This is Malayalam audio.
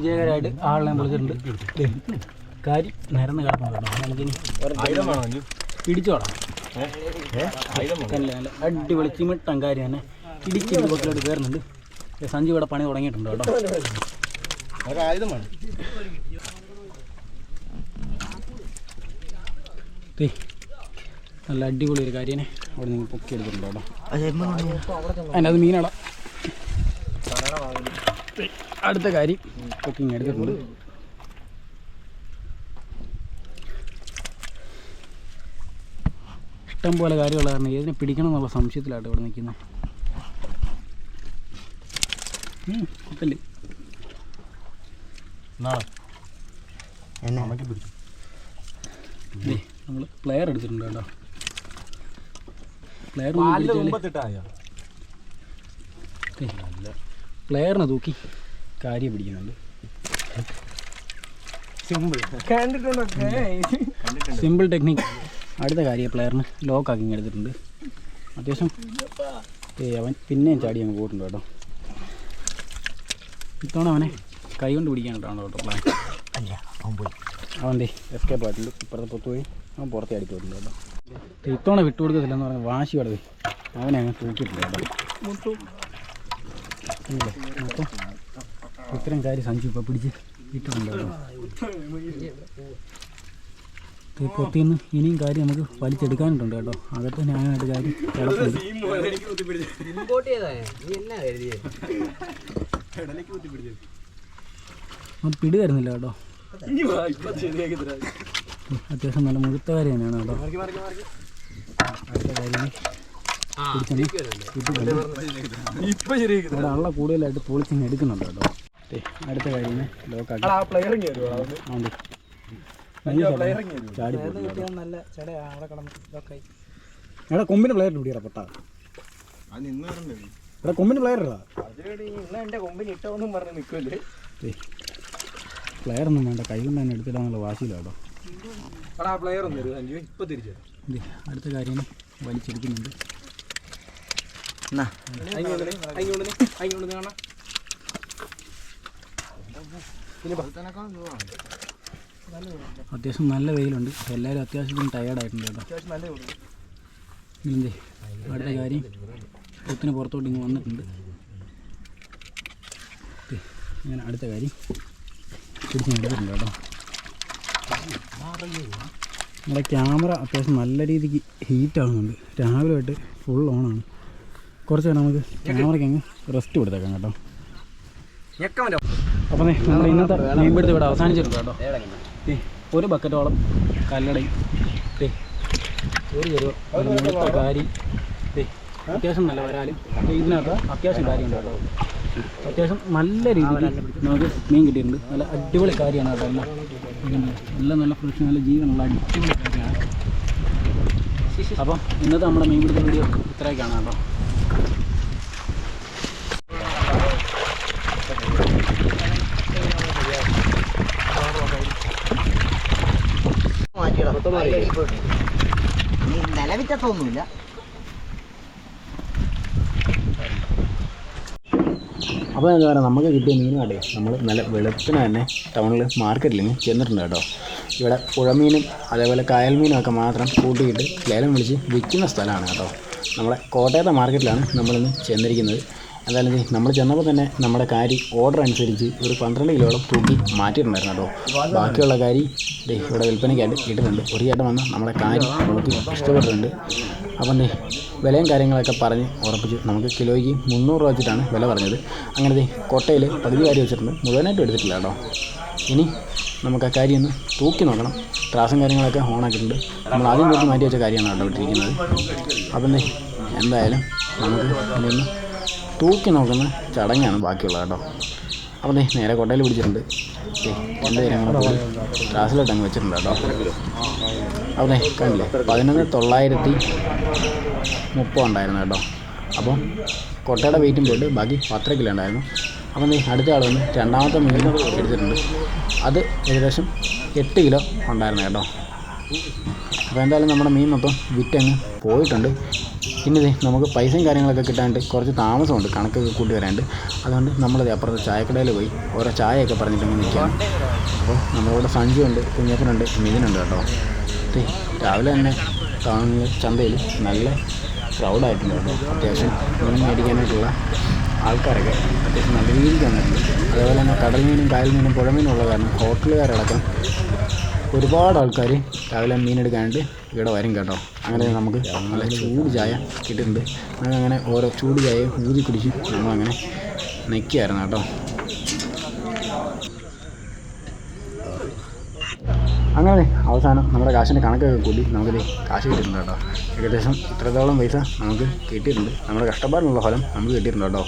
വിജയകരമായിട്ട് ആളിനെ വിളിച്ചിട്ടുണ്ട്. ദേ, കാരി നിരന്ന് കിടക്കുന്നു കേട്ടോ. നമുക്കിനി പിടിച്ചോടാം അടിപൊളി ചിമിട്ടം കാര്യം തന്നെ. ഇടിച്ച് ബോട്ടിലോട്ട് കയറുന്നുണ്ട്. സഞ്ജു ഇവിടെ പണി തുടങ്ങിയിട്ടുണ്ട് കേട്ടോ. നല്ല അടിപൊളി ഒരു കാര്യനെ അവിടെ നിങ്ങൾ പൊക്കി എടുത്തിട്ടുണ്ട് കേട്ടോ അതിന്റെ മീനാടാ. അടുത്ത കാര്യം. കുക്കിംഗ് എടുത്തിട്ടുണ്ട്. ഇഷ്ടം പോലെ കാര്യമുള്ള കാരണം ഏതിനെ പിടിക്കണം എന്നുള്ള സംശയത്തിലാണ് ഇവിടെ നിൽക്കുന്നത്. കുത്തൽ. നമ്മൾ പ്ലെയർ എടുത്തിട്ടുണ്ട് കേട്ടോ. പ്ലെയർ പ്ലെയറിനെ തൂക്കി. കാര്യം പിടിക്കുന്നുണ്ട്. സിമ്പിൾ. Simple technique. അടുത്ത കാര്യം പ്ലെയറിന് ലോക്ക് ആക്കി എടുത്തിട്ടുണ്ട്. അത്യാവശ്യം ഏ അവൻ പിന്നെയും ചാടി അങ്ങ് പോയിട്ടുണ്ട് കേട്ടോ. ഇത്തവണ അവനെ കൈ കൊണ്ട് പിടിക്കാൻ കേട്ടോ കേട്ടോ പോയി. അവന്റെ എസ്കേപ്പ് ആയിട്ടുണ്ട്. ഇപ്പുറത്തെ പുറത്ത് പോയി. അവൻ പുറത്തെ അടിച്ചു പോയിട്ടുണ്ട് കേട്ടോ. ഇത്തവണ ഇത്തവണ വിട്ടുകൊടുക്കത്തില്ലെന്ന് പറഞ്ഞാൽ വാശി കിടത് അവനെ അങ്ങ് തൂക്കിയിട്ടില്ല കേട്ടോ. ഇല്ലേ? ഇത്രയും കാര്യം സഞ്ചു ഇപ്പോൾ പിടിച്ച് ഇട്ടിട്ടുണ്ട് കേട്ടോ ഈ ഇനിയും കാര്യം നമുക്ക് വലിച്ചെടുക്കാനുണ്ട് കേട്ടോ. അതൊക്കെ ന്യായമായിട്ട് കാര്യം അത് പിടി തരുന്നില്ല കേട്ടോ. അത്യാവശ്യം നല്ല മുഴുത്ത കാര്യം തന്നെയാണ് കേട്ടോ. അടുത്ത കാര്യം ഇപ്പൊ ശരിയാക്കി ഇവിടെ ഉള്ള കൂടുതലായിട്ട് പൊളിച്ചിങ് എടുക്കുന്നുണ്ട് കേട്ടോ. അടുത്ത കാര്യം ലോക്കാക്കി എടാ കൊമ്പിന് പ്ലെയർ പിടിയടാ പൊട്ടാ എടാ കൊമ്പിന് പ്ലെയർ ഇടാ പ്ലെയർ ഒന്നും വേണ്ട കൈ കൊണ്ട് തന്നെ എടുത്തിടാന്നുള്ള വാശിയിലാട്ടോ അടുത്ത കാര്യം വലിച്ചെടുക്കുന്നുണ്ട് കാണാം അത്യാവശ്യം നല്ല വെയിലുണ്ട്. എല്ലാവരും അത്യാവശ്യത്തിന് ടയേർഡായിട്ടുണ്ട് കേട്ടോ. അത്യാവശ്യം എന്തേ അടുത്ത കാര്യം കുത്തിന് പുറത്തോട്ട് ഇങ്ങ് വന്നിട്ടുണ്ട്. ഞാൻ അങ്ങനെ അടുത്ത കാര്യം പിടിച്ച് എടുത്തിട്ടുണ്ട് കേട്ടോ. നമ്മുടെ ക്യാമറ അത്യാവശ്യം നല്ല രീതിക്ക് ഹീറ്റ് ആകുന്നുണ്ട് രാവിലെ ആയിട്ട് ഫുൾ ഓണാണ് കുറച്ച് നേരം നമുക്ക് ക്യാമറയ്ക്ക് അങ്ങ് റെസ്റ്റ് കൊടുത്തേക്കാം കേട്ടോ. അപ്പോൾ നമ്മൾ ഇന്നത്തെ മീൻ മീൻപിടുത്തം ഇവിടെ അവസാനിച്ചിട്ടുണ്ട് കേട്ടോ. ഒരു ബക്കറ്റോളം കല്ലടയും. ഒരു ചെറുവ ഒരു മുഴുത്ത കാരി. അത്യാവശ്യം നല്ല വരാലും. ഇതിനകത്ത് അത്യാവശ്യം കാര്യമുണ്ട് കേട്ടോ. അത്യാവശ്യം നല്ല രീതിയിൽ നമുക്ക് മീൻ കിട്ടിയിട്ടുണ്ട്. നല്ല അടിപൊളി കാര്യമാണ് കേട്ടോ നല്ല നല്ല ഫ്രഷ് നല്ല ജീവനുള്ള അടിപൊളി കാര്യമാണ്. അപ്പം ഇന്നത്തെ നമ്മുടെ മീൻ പിടുത്ത വീഡിയോ ഇത്രയൊക്കെയാണ് കേട്ടോ. നിലവിറ്റത്തൊന്നുമില്ല അപ്പോൾ എന്താ പറയുക നമുക്ക് കിട്ടിയ മീൻ കണ്ടേ നമ്മൾ നല്ല വെളുപ്പിന് തന്നെ ടൗണിൽ മാർക്കറ്റിൽ നിന്ന് ചെന്നിട്ടുണ്ട് കേട്ടോ. ഇവിടെ പുഴമീനും അതേപോലെ കായൽ മീനൊക്കെ മാത്രം കൂട്ടിയിട്ട് ലേലം വിളിച്ച് വിൽക്കുന്ന സ്ഥലമാണ് കേട്ടോ. നമ്മളെ കോട്ടയത്തെ മാർക്കറ്റിലാണ് നമ്മളിന്ന് ചെന്നിരിക്കുന്നത്. ദേ നമ്മൾ ചെന്നപ്പോൾ തന്നെ നമ്മുടെ കാരി ഓർഡർ അനുസരിച്ച് ഒരു പന്ത്രണ്ട് കിലോളം തൂക്കി മാറ്റിയിട്ടുണ്ടായിരുന്നു കേട്ടോ. ബാക്കിയുള്ള കാരി ദേ ഇവിടെ വിൽപ്പനയ്ക്കായിട്ട് ഇട്ടിട്ടുണ്ട് ഒരു ചേട്ടൻ വന്ന് നമ്മുടെ കാരി നോക്കി ഇഷ്ടപ്പെട്ടിട്ടുണ്ട്. അപ്പം ദേ വിലയും കാര്യങ്ങളൊക്കെ പറഞ്ഞ് ഉറപ്പിച്ചു നമുക്ക് കിലോയ്ക്ക് മുന്നൂറ് രൂപ വെച്ചിട്ടാണ് വില പറഞ്ഞത്. അങ്ങനെ ദേ കൊട്ടയിൽ പകുതി കാരി വെച്ചിട്ടുണ്ട്. മുഴുവനായിട്ട് എടുത്തിട്ടില്ല കേട്ടോ. ഇനി നമുക്ക് ആ കാര്യം ഒന്ന് തൂക്കി നോക്കണം. ത്രാസും കാര്യങ്ങളൊക്കെ ഓണാക്കിയിട്ടുണ്ട് നമ്മൾ ആദ്യം തൂക്കി മാറ്റി വെച്ച കാര്യമാണ് കേട്ടോ ഇട്ടിരിക്കുന്നത്. അപ്പം എന്തായാലും നമുക്ക് ഇതൊന്ന് തൂക്കി നോക്കുന്ന ചടങ്ങാണ് ബാക്കിയുള്ളത് കേട്ടോ. അപ്പം നീ നേരെ കൊട്ടയിൽ പിടിച്ചിട്ടുണ്ട്. എന്റെ ഞങ്ങൾ ക്ലാസ്സിലോട്ട് അങ്ങ് വെച്ചിട്ടുണ്ട് കേട്ടോ. ദേ കണ്ടില്ലേ പതിനൊന്ന് തൊള്ളായിരത്തി മുപ്പത് ഉണ്ടായിരുന്നു കേട്ടോ. അപ്പം കൊട്ടയുടെ വെയിറ്റും പോയിട്ട് ബാക്കി പത്തര കിലോ ഉണ്ടായിരുന്നു. അപ്പം നീ അടുത്ത ആൾ വന്ന് രണ്ടാമത്തെ മീൻ എടുത്തിട്ടുണ്ട്. അത് ഏകദേശം എട്ട് കിലോ ഉണ്ടായിരുന്നു കേട്ടോ. അപ്പോൾ എന്തായാലും നമ്മുടെ മീൻ മൊത്തം വിറ്റങ്ങ് പോയിട്ടുണ്ട്. പിന്നെ നമുക്ക് പൈസയും കാര്യങ്ങളൊക്കെ കിട്ടാണ്ട് കുറച്ച് താമസമുണ്ട് കണക്കൊക്കെ കൂട്ടി വരാണ്ട്. അതുകൊണ്ട് നമ്മളത് അപ്പുറത്തെ ചായക്കടയിൽ പോയി ഓരോ ചായയൊക്കെ പറഞ്ഞിട്ട് നിൽക്കുകയാണ് അപ്പോൾ നമ്മളിവിടെ സഞ്ജുണ്ട് കുഞ്ഞപ്പനുണ്ട് മിഥുനുണ്ട് കേട്ടോ. രാവിലെ തന്നെ ടൗണിൽ ചന്തയിൽ നല്ല ക്രൗഡായിട്ടുണ്ട് കേട്ടോ. അത്യാവശ്യം മീൻ മേടിക്കാനായിട്ടുള്ള ആൾക്കാരൊക്കെ അത്യാവശ്യം നല്ല രീതിക്ക് വന്നിട്ടുണ്ട്. അതേപോലെ തന്നെ കടൽ മീനും കായൽ മീനും പുഴ മീനും ഉള്ള കാരണം ഹോട്ടലുകാരടക്കം ഒരുപാട് ആൾക്കാർ രാവിലെ മീൻ എടുക്കാനായിട്ട് ഇവിടെ വരും കേട്ടോ. അങ്ങനെ നമുക്ക് നല്ല ചൂട് ചായ നമുക്ക് അങ്ങനെ ഓരോ ചൂട് ചായ ഊതി കുടിച്ച് നമ്മളങ്ങനെ നിൽക്കുകയായിരുന്നു കേട്ടോ. അങ്ങനെ അവസാനം നമ്മുടെ കാശിന്റെ കണക്കൊക്കെ കൂടി നമുക്കിത് കാശ് കിട്ടിയിട്ടുണ്ട് കേട്ടോ. ഏകദേശം ഇത്രത്തോളം പൈസ നമുക്ക് കിട്ടിയിട്ടുണ്ട്. നമ്മുടെ കഷ്ടപ്പാടിനുള്ള ഫലം നമുക്ക് കിട്ടിയിട്ടുണ്ട് കേട്ടോ.